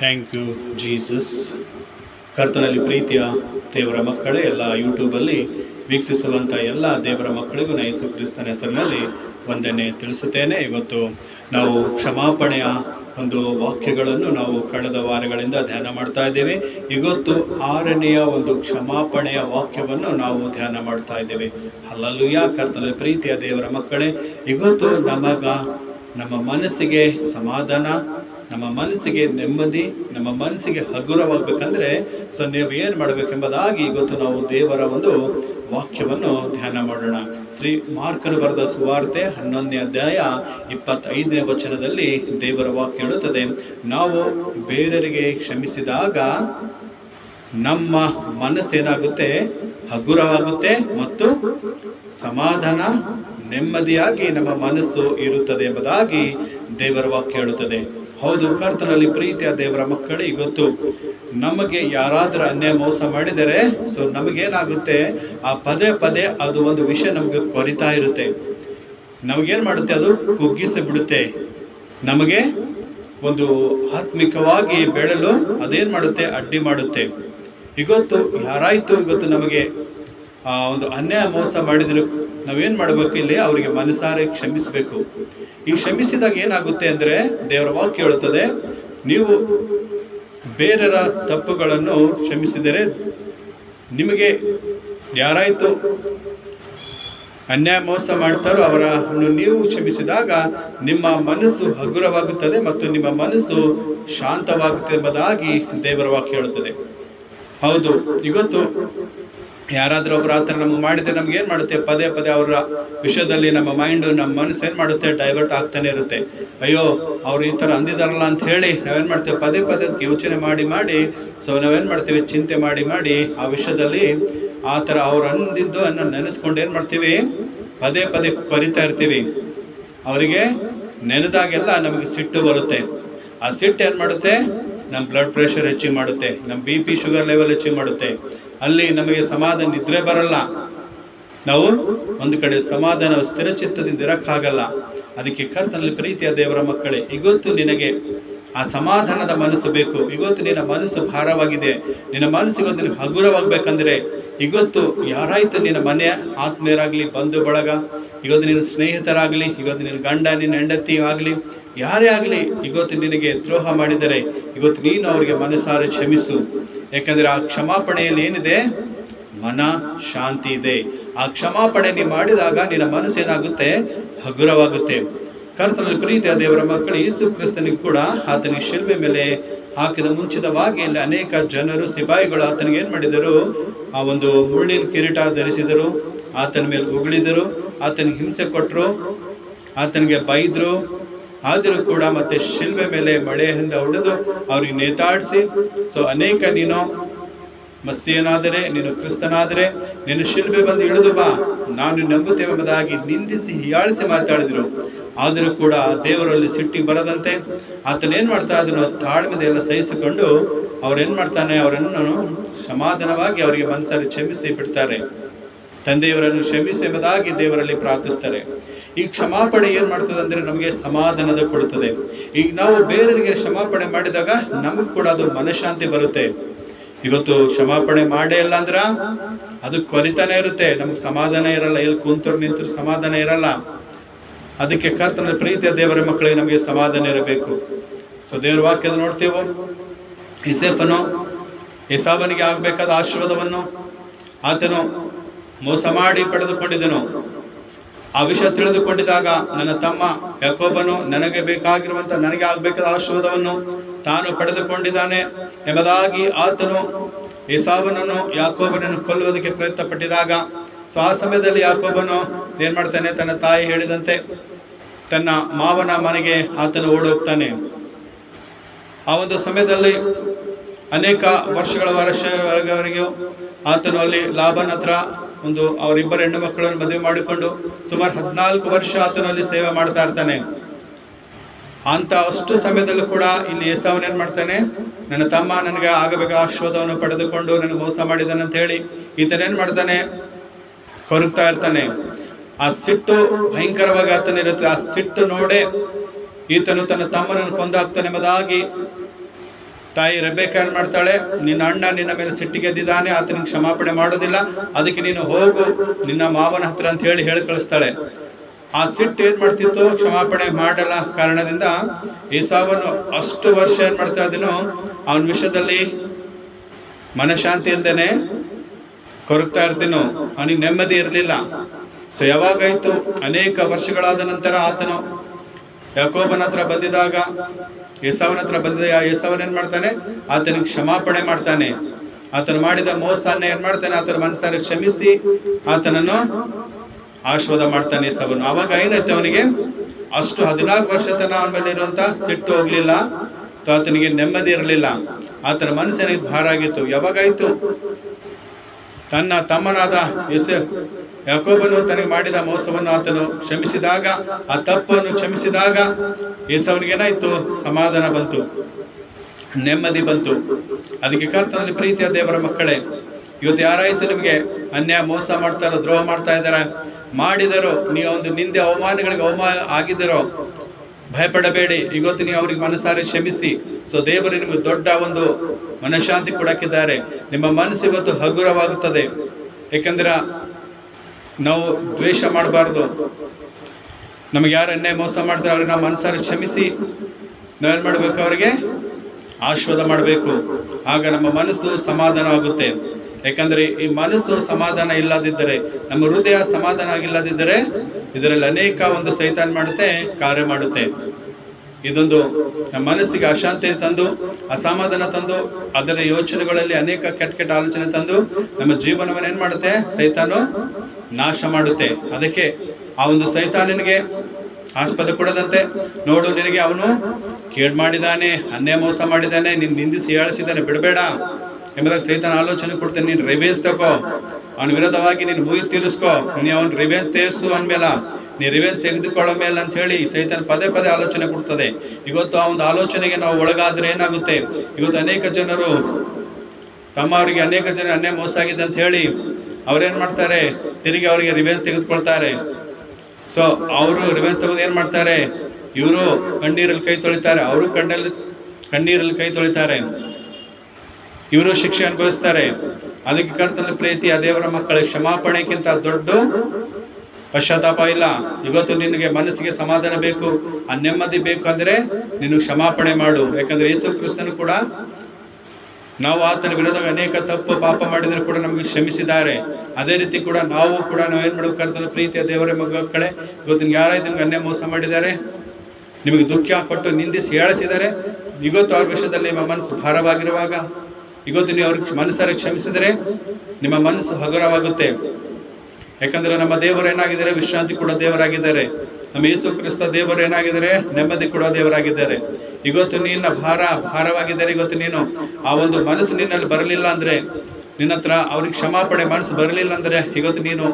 Thank you Jesus ಕರ್ತನಲ್ಲಿ ಪ್ರೀತಿಯ ದೇವರ ಮಕ್ಕಳೇ, ಎಲ್ಲ ಯೂಟ್ಯೂಬಲ್ಲಿ ವೀಕ್ಷಿಸುವಂಥ ಎಲ್ಲ ದೇವರ ಮಕ್ಕಳಿಗೂ ನೈಸು ಕ್ರಿಸ್ತನ ಹೆಸರಿನಲ್ಲಿ ವಂದನೆ ತಿಳಿಸುತ್ತೇನೆ. ಇವತ್ತು ನಾವು ಕ್ಷಮಾಪಣೆಯ ಒಂದು ವಾಕ್ಯಗಳನ್ನು ನಾವು ಕಳೆದ ವಾರಗಳಿಂದ ಧ್ಯಾನ ಮಾಡ್ತಾ ಇದ್ದೇವೆ. ಇವತ್ತು ಆರನೆಯ ಒಂದು ಕ್ಷಮಾಪಣೆಯ ವಾಕ್ಯವನ್ನು ನಾವು ಧ್ಯಾನ ಮಾಡ್ತಾ ಇದ್ದೇವೆ. ಅಲ್ಲಲ್ಲೂಯ ಕರ್ತನ ಪ್ರೀತಿಯ ದೇವರ ಮಕ್ಕಳೇ, ಇವತ್ತು ನಮಗ, ನಮ್ಮ ಮನಸ್ಸಿಗೆ ಸಮಾಧಾನ ನಮ್ಮ ಮನಸ್ಸಿಗೆ ನೆಮ್ಮದಿ, ನಮ್ಮ ಮನಸ್ಸಿಗೆ ಹಗುರವಾಗಬೇಕಂದ್ರೆ ಸೊ ನೀವು ಏನು ಮಾಡಬೇಕೆಂಬುದಾಗಿ ಇವತ್ತು ನಾವು ದೇವರ ಒಂದು ವಾಕ್ಯವನ್ನು ಧ್ಯಾನ ಮಾಡೋಣ. ಶ್ರೀ ಮಾರ್ಕನು ಬರೆದ ಸುವಾರ್ತೆ ಹನ್ನೊಂದನೇ ಅಧ್ಯಾಯ ಇಪ್ಪತ್ತೈದನೇ ವಚನದಲ್ಲಿ ದೇವರ ವಾಕ್ಯ ಹೇಳುತ್ತದೆ. ನಾವು ಬೇರೆಯವರಿಗೆ ಕ್ಷಮಿಸಿದಾಗ ನಮ್ಮ ಮನಸ್ಸೇನಾಗುತ್ತೆ? ಹಗುರವಾಗುತ್ತೆ ಮತ್ತು ಸಮಾಧಾನ, ನೆಮ್ಮದಿಯಾಗಿ ನಮ್ಮ ಮನಸ್ಸು ಇರುತ್ತದೆ ಎಂಬುದಾಗಿ ದೇವರ ವಾಕ್ಯ ಹೇಳುತ್ತದೆ. ಹೌದು, ಕರ್ತನಲ್ಲಿ ಪ್ರೀತಿಯ ದೇವರ ಮಕ್ಕಳು, ಇವತ್ತು ನಮಗೆ ಯಾರಾದರೂ ಅನ್ಯಾಯ ಮೋಸ ಮಾಡಿದರೆ ಸೊ ನಮಗೇನಾಗುತ್ತೆ? ಆ ಪದೇ ಪದೇ ಅದು ಒಂದು ವಿಷಯ ನಮಗೆ ಕೊರಿತಾ ಇರುತ್ತೆ. ನಮಗೇನು ಮಾಡುತ್ತೆ ಅದು? ಕುಗ್ಗಿಸಿಬಿಡುತ್ತೆ ನಮಗೆ ಒಂದು ಆತ್ಮಿಕವಾಗಿ ಬೆಳಲು ಅದೇನು ಮಾಡುತ್ತೆ? ಅಡ್ಡಿ ಮಾಡುತ್ತೆ. ಇವತ್ತು ಯಾರಾಯಿತು? ಇವತ್ತು ನಮಗೆ ಆ ಒಂದು ಅನ್ಯಾಯ ಮೋಸ ಮಾಡಿದ್ರು. ನಾವೇನ್ ಮಾಡಬೇಕು ಇಲ್ಲಿ? ಅವರಿಗೆ ಮನಸಾರೆ ಕ್ಷಮಿಸಬೇಕು. ಈ ಕ್ಷಮಿಸಿದಾಗ ಏನಾಗುತ್ತೆ ಅಂದ್ರೆ ದೇವರ ವಾಕ್ಯ ಹೇಳುತ್ತದೆ, ನೀವು ಬೇರೆಯರ ತಪ್ಪುಗಳನ್ನು ಕ್ಷಮಿಸಿದರೆ ನಿಮಗೆ ಯಾರಾಯಿತು ಅನ್ಯಾಯ ಮೋಸ ಮಾಡ್ತಾರೋ ಅವರನ್ನು ನೀವು ಕ್ಷಮಿಸಿದಾಗ ನಿಮ್ಮ ಮನಸ್ಸು ಹಗುರವಾಗುತ್ತದೆ ಮತ್ತು ನಿಮ್ಮ ಮನಸ್ಸು ಶಾಂತವಾಗುತ್ತೆ ಎಂಬುದಾಗಿ ದೇವರ ವಾಕ್ಯ ಹೇಳುತ್ತದೆ. ಹೌದು, ಇವತ್ತು ಯಾರಾದ್ರೂ ಒಬ್ರು ಆ ಥರ ನಮ್ಗೆ ಮಾಡಿದ್ರೆ ನಮ್ಗೆ ಏನು ಮಾಡುತ್ತೆ? ಪದೇ ಪದೇ ಅವರ ವಿಷಯದಲ್ಲಿ ನಮ್ಮ ಮೈಂಡು ನಮ್ಮ ಮನಸ್ಸು ಏನು ಮಾಡುತ್ತೆ? ಡೈವರ್ಟ್ ಆಗ್ತಾನೆ ಇರುತ್ತೆ. ಅಯ್ಯೋ, ಅವ್ರು ಈ ಥರ ಅಂದಿದಾರಲ್ಲ ಅಂತ ಹೇಳಿ ನಾವೇನು ಮಾಡ್ತೇವೆ? ಪದೇ ಪದೇ ಯೋಚನೆ ಮಾಡಿ ಮಾಡಿ. ಸೊ ನಾವೇನು ಮಾಡ್ತೀವಿ? ಚಿಂತೆ ಮಾಡಿ ಮಾಡಿ ಆ ವಿಷಯದಲ್ಲಿ ಆ ಥರ ಅವ್ರು ಅಂದಿದ್ದು ಅನ್ನ ನೆನೆಸ್ಕೊಂಡು ಏನು ಮಾಡ್ತೀವಿ? ಪದೇ ಪದೇ ಕೊರಿತಾ ಇರ್ತೀವಿ. ಅವರಿಗೆ ನೆನೆದಾಗೆಲ್ಲ ನಮಗೆ ಸಿಟ್ಟು ಬರುತ್ತೆ. ಆ ಸಿಟ್ಟು ಏನು ಮಾಡುತ್ತೆ? ನಮ್ಮ ಬ್ಲಡ್ ಪ್ರೆಷರ್ ಹೆಚ್ಚಿಗೆ ಮಾಡುತ್ತೆ. ನಮ್ಮ ಬಿ ಪಿ ಶುಗರ್ ಲೆವೆಲ್ ಹೆಚ್ಚಿಗೆ ಮಾಡುತ್ತೆ. ಅಲ್ಲಿ ನಮಗೆ ಸಮಾಧಾನ ನಿದ್ರೆ ಬರಲ್ಲ. ನಾವು ಒಂದು ಕಡೆ ಸಮಾಧಾನ ಸ್ಥಿರಚಿತ್ತದಿಂದ ಇರಕ್ಕಾಗಲ್ಲ. ಅದಕ್ಕೆ ಕರ್ತನಲ್ಲಿ ಪ್ರೀತಿಯ ದೇವರ ಮಕ್ಕಳೇ ಇವತ್ತು ನಿನಗೆ ಆ ಸಮಾಧಾನದ ಮನಸ್ಸು ಬೇಕು. ಇವತ್ತು ನಿನ್ನ ಮನಸ್ಸು ಭಾರವಾಗಿದೆ. ನಿನ್ನ ಮನಸ್ಸು ಇವತ್ತು ಹಗುರವಾಗಬೇಕಂದ್ರೆ ಇವತ್ತು ಯಾರಾಯ್ತು ನಿನ್ನ ಮನೆ ಆತ್ಮೀಯರಾಗಲಿ, ಬಂಧು ಬಳಗ ಇವತ್ತು ನಿನ್ನ ಸ್ನೇಹಿತರಾಗಲಿ, ಇವತ್ತು ನಿನ್ನ ಗಂಡ, ನಿನ್ನ ಹೆಂಡತಿ ಆಗಲಿ, ಯಾರೇ ಆಗಲಿ, ಇವತ್ತು ನಿನಗೆ ದ್ರೋಹ ಮಾಡಿದರೆ, ಇವತ್ತು ನೀನು ಅವರಿಗೆ ಮನಸಾರೆ ಕ್ಷಮಿಸು. ಯಾಕಂದರೆ ಆ ಕ್ಷಮಾಪಣೆಯಲ್ಲಿ ಏನಿದೆ? ಮನ ಶಾಂತಿ ಇದೆ. ಆ ಕ್ಷಮಾಪಣೆ ನೀ ಮಾಡಿದಾಗ ನಿನ್ನ ಮನಸ್ಸೇನಾಗುತ್ತೆ ಹಗುರವಾಗುತ್ತೆ. ಕರ್ತನಲ್ಲಿ ಪ್ರೀತಿಯ ದೇವರ ಮಕ್ಕಳು ಯೇಸು ಕ್ರಿಸ್ತನಿಗೆ ಕೂಡ ಆತನಿಗೆ ಶಿಲ್ಬೆ ಮೇಲೆ ಹಾಕಿದ ಮುಂಚಿತವಾಗಿ ಇಲ್ಲಿ ಅನೇಕ ಜನರು, ಸಿಪಾಯಿಗಳು ಆತನಿಗೆ ಏನು ಮಾಡಿದರು? ಆ ಒಂದು ಮುಳ್ಳಿನ ಕಿರೀಟ ಧರಿಸಿದರು. ಆತನ ಮೇಲೆ ಉಗುಳಿದರು ಆತನಿಗೆ ಹಿಂಸೆ ಕೊಟ್ಟರು ಆತನಿಗೆ ಬೈದ್ರು. ಆದರೂ ಕೂಡ ಮತ್ತೆ ಶಿಲ್ಬೆ ಮೇಲೆ ಮಳೆಯಿಂದ ಹೊಡೆದು ಅವ್ರಿಗೆ ನೇತಾಡಿಸಿ, ಸೊ ಅನೇಕ ನೀನು ಮಸ್ತಿಯನಾದರೆ ನೀನು ಕ್ರಿಸ್ತನಾದರೆ, ನೀನು ಶಿಲ್ಬೆ ಬಂದು ಇಳಿದು ಬಾ. ನಾನು ನಂಬುತ್ತೇವೆ ಎಂಬುದಾಗಿ ನಿಂದಿಸಿ ಹೀಯಾಳಿಸಿ ಮಾತಾಡಿದರು. ಆದರೂ ಕೂಡ ದೇವರಲ್ಲಿ ಸಿಟ್ಟಿ ಬರದಂತೆ ಆತನೇನು ಮಾಡ್ತಾ ಅದನ್ನು ತಾಳ್ಮೆದ ಎಲ್ಲ ಸಹಿಸಿಕೊಂಡು ಅವ್ರೇನ್ ಮಾಡ್ತಾನೆ? ಅವರನ್ನು ಸಮಾಧಾನವಾಗಿ ಅವರಿಗೆ ಮನಸ್ಸಲ್ಲಿ ಕ್ಷಮಿಸಿ ಬಿಡ್ತಾರೆ. ತಂದೆಯವರನ್ನು ಕ್ಷಮಿಸಿ ಎಂಬುದಾಗಿ ದೇವರಲ್ಲಿ ಪ್ರಾರ್ಥಿಸ್ತಾರೆ. ಈ ಕ್ಷಮಾಪಣೆ ಏನ್ ಮಾಡ್ತದೆ ಅಂದ್ರೆ ನಮಗೆ ಸಮಾಧಾನದ ಕೊಡುತ್ತದೆ ಈಗ ನಾವು ಬೇರೆಯವರಿಗೆ ಕ್ಷಮಾಪಣೆ ಮಾಡಿದಾಗ ನಮಗ್ ಕೂಡ ಅದು ಮನಃಶಾಂತಿ ಬರುತ್ತೆ. ಇವತ್ತು ಕ್ಷಮಾಪಣೆ ಮಾಡೇ ಇಲ್ಲ ಅಂದ್ರ ಅದು ಕೊರಿತಾನೆ ಇರುತ್ತೆ. ನಮ್ಗೆ ಸಮಾಧಾನ ಇರಲ್ಲ. ಎಲ್ಲಿ ಕುಂತರು ನಿಂತರು ಸಮಾಧಾನ ಇರಲ್ಲ. ಅದಕ್ಕೆ ಕರ್ತನ ಪ್ರೀತಿಯ ದೇವರ ಮಕ್ಕಳಿಗೆ ನಮಗೆ ಸಮಾಧಾನ ಇರಬೇಕು. ಸೊ ದೇವರ ವಾಕ್ಯದ ನೋಡ್ತೇವೋ? ಇಸೇಫನು ಇಸಾಬನಿಗೆ ಆಗ್ಬೇಕಾದ ಆಶೀರ್ವಾದವನ್ನು, ಆತನು ಮೋಸ ಮಾಡಿ ಪಡೆದುಕೊಂಡಿದ್ದನು. ಆ ವಿಷಯ ತಿಳಿದುಕೊಂಡಿದಾಗ ನನ್ನ ತಮ್ಮ ಯಾಕೋಬನು ನನಗೆ ಬೇಕಾಗಿರುವಂತ ನನಗೆ ಆಗಬೇಕಾದ ಆಶೀರ್ವಾದವನ್ನು ತಾನು ಪಡೆದುಕೊಂಡಿದ್ದಾನೆ ಎಂಬುದಾಗಿ ಆತನು ಏಸಾವನನ್ನು ಯಾಕೋಬನನ್ನು ಕೊಲ್ಲುವುದಕ್ಕೆ ಪ್ರಯತ್ನ ಪಟ್ಟಿದಾಗ ಸೊ ಆ ಸಮಯದಲ್ಲಿ ಯಾಕೋಬನು ಏನ್ ಮಾಡ್ತಾನೆ? ತನ್ನ ತಾಯಿ ಹೇಳಿದಂತೆ ತನ್ನ ಮಾವನ ಮನೆಗೆ ಆತನು ಓಡೋಗ್ತಾನೆ. ಆ ಒಂದು ಸಮಯದಲ್ಲಿ ಅನೇಕ ವರ್ಷಗಳ ವರ್ಷವರೆಗೂ ಆತನು ಅಲ್ಲಿ ಲಾಭನ ಹತ್ರ ಒಂದು ಅವರಿಬ್ಬರು ಹೆಣ್ಣು ಮಕ್ಕಳನ್ನು ಮದುವೆ ಮಾಡಿಕೊಂಡು ಸುಮಾರು ಹದಿನಾಲ್ಕು ವರ್ಷ ಆತನಲ್ಲಿ ಸೇವೆ ಮಾಡ್ತಾ ಇರ್ತಾನೆ. ಅಂತ ಅಷ್ಟು ಸಮಯದಲ್ಲೂ ಕೂಡ ಇಲ್ಲಿ ಏಸಾವನ್ ಏನ್ ಮಾಡ್ತಾನೆ? ನನ್ನ ತಮ್ಮ ನನಗೆ ಆಗಬೇಕಾದ ಆಶ್ವಾದವನ್ನು ಪಡೆದುಕೊಂಡು ನನಗೆ ಮೋಸ ಮಾಡಿದ್ದಾನೆ ಅಂತ ಹೇಳಿ ಈತನ ಏನ್ ಮಾಡ್ತಾನೆ? ಕೊರಗ್ತಾ ಇರ್ತಾನೆ. ಆ ಸಿಟ್ಟು ಭಯಂಕರವಾಗಿ ಆತನ ಇರುತ್ತೆ ಆ ಸಿಟ್ಟು ನೋಡೇ ಈತನು ತನ್ನ ತಮ್ಮನನ್ನು ಕೊಂದಾಗ್ತಾನೆ ಎಂಬುದಾಗಿ ತಾಯಿ ರೆಬೇಕ ಏನ್ ಮಾಡ್ತಾಳೆ? ನಿನ್ನ ಅಣ್ಣ ನಿನ್ನ ಮೇಲೆ ಸಿಟ್ಟಿಗೆದ್ದಿದ್ದಾನೆ ಆತನಿಗೆ ಕ್ಷಮಾಪಣೆ ಮಾಡೋದಿಲ್ಲ. ಅದಕ್ಕೆ ನೀನು ಹೋಗು, ನಿನ್ನ ಮಾವನ ಹತ್ರ ಅಂತ ಹೇಳಿ ಹೇಳಿ ಕಳಿಸ್ತಾಳೆ. ಆ ಸಿಟ್ಟು ಏನ್ ಮಾಡ್ತಿತ್ತು? ಕ್ಷಮಾಪಣೆ ಮಾಡಲ್ಲ ಕಾರಣದಿಂದ ಏಸಾವನು ಅಷ್ಟು ವರ್ಷ ಏನ್ ಮಾಡ್ತಾ ಇದ್ದೀನೋ, ಅವನ ವಿಷಯದಲ್ಲಿ ಮನಶಾಂತಿ ಇಲ್ದೇನೆ ಕೊರಗ್ತಾ ಇರ್ತೀನೋ ಅವನಿಗೆ ನೆಮ್ಮದಿ ಇರಲಿಲ್ಲ. ಸೊ ಯಾವಾಗಾಯ್ತು? ಅನೇಕ ವರ್ಷಗಳಾದ ನಂತರ ಆತನು ಯಾಕೋಬನ ಹತ್ರ ಬಂದಿದಾಗ ಯೇಸವನ ಹತ್ರ ಬಂದಿದ ಯೇಸವನ್ ಏನ್ ಮಾಡ್ತಾನೆ? ಆತನಿಗೆ ಕ್ಷಮಾಪಣೆ ಮಾಡ್ತಾನೆ. ಆತನು ಮಾಡಿದ ಮೋಸನ್ನ ಏನ್ ಮಾಡ್ತಾನೆ? ಆತನ ಮನಸ್ಸಲ್ಲಿ ಕ್ಷಮಿಸಿ ಆತನನ್ನು ಆಶೀರ್ವಾದ ಮಾಡ್ತಾನೆ ಯೇಸವನು ಅವಾಗ ಏನಾಯ್ತು ಅವನಿಗೆ? ಅಷ್ಟು ಹದಿನಾಲ್ಕು ವರ್ಷ ತನ ಅವನ ಮೇಲೆ ಸಿಟ್ಟು ಹೋಗ್ಲಿಲ್ಲ. ಆತನಿಗೆ ನೆಮ್ಮದಿ ಇರಲಿಲ್ಲ. ಆತನ ಮನಸ್ಸಿನ ಭಾರ ಆಗಿತ್ತು. ಯಾವಾಗಾಯ್ತು ತನ್ನ ತಮ್ಮನಾದ ಎಸ ಯಾಕೋಬನು ತನಗೆ ಮಾಡಿದ ಮೋಸವನ್ನು ಆತನು ಕ್ಷಮಿಸಿದಾಗ, ಆ ತಪ್ಪನ್ನು ಕ್ಷಮಿಸಿದಾಗ ಏಸವನಿಗೇನಾಯ್ತು? ಸಮಾಧಾನ ಬಂತು. ನೆಮ್ಮದಿ ಬಂತು. ಅದಕ್ಕೆ ಕರ್ತನಲ್ಲಿ ಪ್ರೀತಿಯ ದೇವರ ಮಕ್ಕಳೇ, ಇವತ್ತು ಯಾರಾಯ್ತು ನಿಮಗೆ ಅನ್ಯಾಯ, ಮೋಸ ಮಾಡ್ತಾರ, ದ್ರೋಹ ಮಾಡ್ತಾ ಇದ್ದಾರೆ? ಮಾಡಿದರೋ, ನೀವು ಒಂದು ನಿಂದೆ ಅವಮಾನಗಳಿಗೆ ಅವಮಾನ ಆಗಿದ್ದರೋ? ಭಯಪಡಬೇಡಿ. ಇವತ್ತು ನೀವು ಅವ್ರಿಗೆ ಮನಸಾರೆ ಕ್ಷಮಿಸಿ. ಸೊ ದೇವರು ನಿಮಗೆ ದೊಡ್ಡ ಒಂದು ಮನಃಶಾಂತಿ ಕೊಡಕ್ಕಿದ್ದಾರೆ. ನಿಮ್ಮ ಮನಸ್ಸು ಇವತ್ತು ಹಗುರವಾಗುತ್ತದೆ. ಯಾಕಂದ್ರೆ ನಾವು ದ್ವೇಷ ಮಾಡಬಾರ್ದು. ನಮಗೆ ಯಾರು ಅನ್ಯಾಯ ಮೋಸ ಮಾಡ್ತಾರೆ ಅವ್ರಿಗೆ ನಾವು ಮನಸಾರೆ ಕ್ಷಮಿಸಿ ನಾವೇನು ಮಾಡಬೇಕು ಅವರಿಗೆ? ಆಶ್ವಾದ ಮಾಡಬೇಕು. ಆಗ ನಮ್ಮ ಮನಸ್ಸು ಸಮಾಧಾನ ಆಗುತ್ತೆ. ಯಾಕಂದ್ರೆ ಈ ಮನಸ್ಸು ಸಮಾಧಾನ ಇಲ್ಲದಿದ್ದರೆ, ನಮ್ಮ ಹೃದಯ ಸಮಾಧಾನ ಆಗಿಲ್ಲದಿದ್ದರೆ ಇದರಲ್ಲಿ ಅನೇಕ ಒಂದು ಸೈತಾನ್ ಮಾಡುತ್ತೆ, ಕಾರ್ಯ ಮಾಡುತ್ತೆ. ಇದೊಂದು ನಮ್ಮ ಮನಸ್ಸಿಗೆ ಅಶಾಂತಿ ತಂದು, ಅಸಮಾಧಾನ ತಂದು, ಅದರ ಯೋಚನೆಗಳಲ್ಲಿ ಅನೇಕ ಕೆಟ್ಟ ಕೆಟ್ಟ ಆಲೋಚನೆ ತಂದು ನಮ್ಮ ಜೀವನವನ್ನು ಏನು ಮಾಡುತ್ತೆ? ಸೈತಾನು ನಾಶ ಮಾಡುತ್ತೆ. ಅದಕ್ಕೆ ಆ ಒಂದು ಸೈತಾನನಿಗೆ ಆಸ್ಪದ ಕೊಡದಂತೆ. ನೋಡು, ನಿನಗೆ ಅವನು ಕೇಡ್ ಮಾಡಿದಾನೆ ಅನ್ಯ ಮೋಸ ಮಾಡಿದಾನೆ, ನಿನ್ ನಿಂದಿಸಿ ಹೇಳಿಸಿದ್ದಾನೆ ಬಿಡಬೇಡ. ಎಂಬುದಾಗಿ ಸೈತಾನ ಆಲೋಚನೆ ಕೊಡ್ತೇನೆ. ನೀನು ರಿವೇನ್ಸ್ ತಗೋ. ಅವನ ವಿರೋಧವಾಗಿ ನೀನು ಮುಗಿ ತೀರಿಸ್ಕೋ. ನೀ ಅವನ್ ರಿವೆನ್ಸ್ ತೇಸು ಅಂದಮೇಲ ನೀ ರಿವೆನ್ಸ್ ತೆಗೆದುಕೊಳ್ಳೋ ಮೇಲೆ ಅಂತ ಹೇಳಿ ಸೈತಾನ ಪದೇ ಪದೇ ಆಲೋಚನೆ ಕೊಡ್ತದೆ. ಇವತ್ತು ಆ ಒಂದು ಆಲೋಚನೆಗೆ ನಾವು ಒಳಗಾದ್ರೆ ಏನಾಗುತ್ತೆ? ಇವತ್ತು ಅನೇಕ ಜನರು ತಮ್ಮವರಿಗೆ ಅನೇಕ ಜನ ಅನ್ಯ ಮೋಸ ಆಗಿದೆ ಅಂತ ಹೇಳಿ ಅವ್ರೇನ್ ಮಾಡ್ತಾರೆ? ತಿರುಗಿ ಅವರಿಗೆ ರಿವೆನ್ಸ್ ತೆಗೆದುಕೊಳ್ತಾರೆ. ಸೊ ಅವರು ರಿವೆನ್ಸ್ ತೆಗೆದು ಏನು ಮಾಡ್ತಾರೆ? ಇವರು ಕಣ್ಣೀರಲ್ಲಿ ಕೈ ತೊಳಿತಾರೆ. ಅವರು ಕಣ್ಣಲ್ಲಿ, ಕಣ್ಣೀರಲ್ಲಿ ಕೈ ತೊಳಿತಾರೆ. ಇವರು ಶಿಕ್ಷೆ ಅನುಭವಿಸ್ತಾರೆ. ಅದಕ್ಕೆ ಕರ್ತನ ಪ್ರೀತಿ, ಆ ದೇವರ ಮಕ್ಕಳ ಕ್ಷಮಾಪಣೆಗಿಂತ ದೊಡ್ಡ ಪಶ್ಚಾತ್ತಾಪ ಇಲ್ಲ. ಇವತ್ತು ನಿನಗೆ ಮನಸ್ಸಿಗೆ ಸಮಾಧಾನ ಬೇಕು, ಆ ನೆಮ್ಮದಿ ಬೇಕು ಅಂದ್ರೆ ನೀನು ಕ್ಷಮಾಪಣೆ ಮಾಡು. ಯಾಕಂದ್ರೆ ಯೇಸು ಕ್ರಿಸ್ತನು ಕೂಡ ನಾವು ಆತನ ವಿರೋಧ ಅನೇಕ ತಪ್ಪು ಪಾಪ ಮಾಡಿದರೂ ಕೂಡ ನಮಗೆ ಕ್ಷಮಿಸಿದ್ದಾರೆ. ಅದೇ ರೀತಿ ಕೂಡ ನಾವು ಕೂಡ ನಾವು ಏನ್ ಮಾಡಬೇಕಂತ ಪ್ರೀತಿಯ ದೇವರ ಮಕ್ಕಳೇ ಇವತ್ತು ನಿಮ್ಗೆ ಯಾರಾಯ್ತು ನಿಮ್ಗೆ ಅನ್ಯ ಮೋಸ ಮಾಡಿದ್ದಾರೆ, ನಿಮಗೆ ದುಃಖ ಕೊಟ್ಟು ನಿಂದಿಸಿ ಹೇಳಿಸಿದ್ದಾರೆ ಇವತ್ತು ಅವ್ರ ವಿಷಯದಲ್ಲಿ ನಿಮ್ಮ ಮನಸ್ಸು ಭಾರವಾಗಿರುವಾಗ, ಇವತ್ತು ನೀವು ಅವ್ರಿಗೆ ಮನಸ್ಸಾರೆ ಕ್ಷಮಿಸಿದರೆ, ನಿಮ್ಮ ಮನಸ್ಸು ಹಗುರವಾಗುತ್ತೆ. ಯಾಕಂದ್ರೆ ನಮ್ಮ ದೇವರು ಏನಾಗಿದ್ದಾರೆ? ವಿಶ್ರಾಂತಿ ಕೊಡೋ ದೇವರಾಗಿದ್ದಾರೆ. ನಮ್ಮ ಯೇಸು ಕ್ರಿಸ್ತ ದೇವರು ಏನಾಗಿದ್ದಾರೆ? ನೆಮ್ಮದಿ ಕೊಡೋ ದೇವರಾಗಿದ್ದಾರೆ. ಇವತ್ತು ನಿನ್ನ ಭಾರ, ಭಾರವಾಗಿದ್ದಾರೆ ಇವತ್ತು ನೀನು. ಆ ಒಂದು ಮನಸ್ಸು ನಿನ್ನಲ್ಲಿ ಬರಲಿಲ್ಲ ಅಂದ್ರೆ, ನಿನ್ನ ಹತ್ರ ಅವ್ರಿಗೆ ಕ್ಷಮಾಪಣೆ ಮನಸ್ಸು ಬರಲಿಲ್ಲ ಅಂದ್ರೆ, ಇವತ್ತು ನೀನು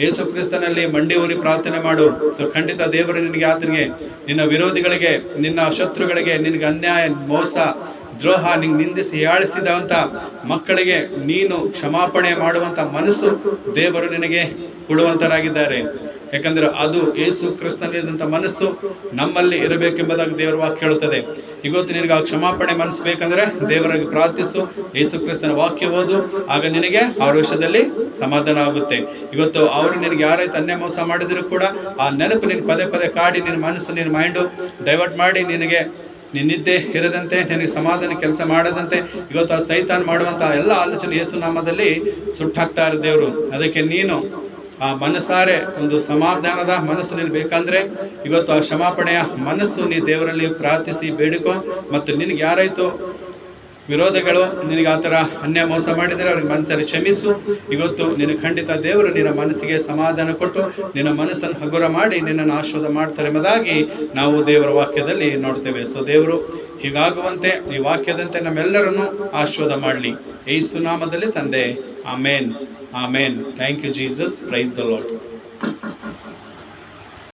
ಯೇಸು ಕ್ರಿಸ್ತನಲ್ಲಿ ಮಂಡಿ ಊರಿ ಪ್ರಾರ್ಥನೆ ಮಾಡು. ಸೊ ಖಂಡಿತ ದೇವರು ನಿನಗೆ ಆತನಿಗೆ, ನಿನ್ನ ವಿರೋಧಿಗಳಿಗೆ, ನಿನ್ನ ಶತ್ರುಗಳಿಗೆ, ನಿನಗೆ ಅನ್ಯಾಯ, ಮೋಸ, ದ್ರೋಹ, ನಿಂಗೆ ನಿಂದಿಸಿ ಯಾಳಿಸಿದಂತ ಮಕ್ಕಳಿಗೆ ನೀನು ಕ್ಷಮಾಪಣೆ ಮಾಡುವಂತ ಮನಸ್ಸು ದೇವರು ನಿನಗೆ ಕೊಡುವಂತರಾಗಿದ್ದಾರೆ. ಯಾಕಂದ್ರೆ ಅದು ಯೇಸು ಕ್ರಿಸ್ತನಲ್ಲಿದ್ದಂಥ ಮನಸ್ಸು ನಮ್ಮಲ್ಲಿ ಇರಬೇಕೆಂಬುದಾಗಿ ದೇವರ ವಾಕ್ಯ ಹೇಳುತ್ತದೆ. ಇವತ್ತು ನಿನಗೆ ಆ ಕ್ಷಮಾಪಣೆ ಮನಸ್ಸು ಬೇಕಂದ್ರೆ ದೇವರಾಗಿ ಪ್ರಾರ್ಥಿಸು ಯೇಸು ಕ್ರಿಸ್ತನ ವಾಕ್ಯ ಓದು, ಆಗ ನಿನಗೆ ಅವ್ರ ವಿಷಯದಲ್ಲಿ ಸಮಾಧಾನ ಆಗುತ್ತೆ. ಇವತ್ತು ಅವರು ನಿನಗೆ ಯಾರೈತೆ ಅನ್ಯ ಮೋಸ ಮಾಡಿದರೂ ಕೂಡ ಆ ನೆನಪು ನಿನ್ನ ಪದೇ ಪದೇ ಕಾಡಿ, ನಿನ್ನ ಮನಸ್ಸು, ನಿನ್ನ ಮೈಂಡು ಡೈವರ್ಟ್ ಮಾಡಿ ನಿನಗೆ ನಿನ್ನಿದ್ದೆ ಇರದಂತೆ, ನಿನಗೆ ಸಮಾಧಾನ ಕೆಲಸ ಮಾಡದಂತೆ. ಇವತ್ತು ಆ ಸೈತಾನ್ ಮಾಡುವಂತಹ ಎಲ್ಲ ಆಲೋಚನೆ ಯೇಸು ನಾಮದಲ್ಲಿ ಸುಟ್ಟಾಕ್ತಾರೆ ದೇವರು. ಅದಕ್ಕೆ ನೀನು ಆ ಮನಸ್ಸಾರೆ ಒಂದು ಸಮಾಧಾನದ ಮನಸ್ಸು ನಿಲ್ಬೇಕಂದ್ರೆ ಇವತ್ತು ಆ ಕ್ಷಮಾಪಣೆಯ ಮನಸ್ಸು ನೀ ದೇವರಲ್ಲಿ ಪ್ರಾರ್ಥಿಸಿ ಬೇಡಿಕೊ ಮತ್ತು ನಿನಗೆ ಯಾರಾಯ್ತು ವಿರೋಧಗಳು, ನಿನಗೆ ಆ ಥರ ಅನ್ಯ ಮೋಸ ಮಾಡಿದರೆ ಅವ್ರಿಗೆ ಮನಸ್ಸಲ್ಲಿ ಕ್ಷಮಿಸು. ಇವತ್ತು ನಿನ್ನ ಖಂಡಿತ ದೇವರು ನಿನ್ನ ಮನಸ್ಸಿಗೆ ಸಮಾಧಾನ ಕೊಟ್ಟು ನಿನ್ನ ಮನಸ್ಸನ್ನು ಹಗುರ ಮಾಡಿ ನಿನ್ನನ್ನು ಆಶೀರ್ವಾದ ಮಾಡ್ತಾರೆ ಎಂಬುದಾಗಿ ನಾವು ದೇವರ ವಾಕ್ಯದಲ್ಲಿ ನೋಡ್ತೇವೆ. ಸೊ ದೇವರು, ಹೀಗಾಗುವಂತೆ ಈ ವಾಕ್ಯದಂತೆ ನಮ್ಮೆಲ್ಲರನ್ನು ಆಶೀರ್ವಾದ ಮಾಡಲಿ. ಯೇಸು ನಾಮದಲ್ಲಿ ತಂದೆ Amen. Amen. Thank you, Jesus. Praise the Lord.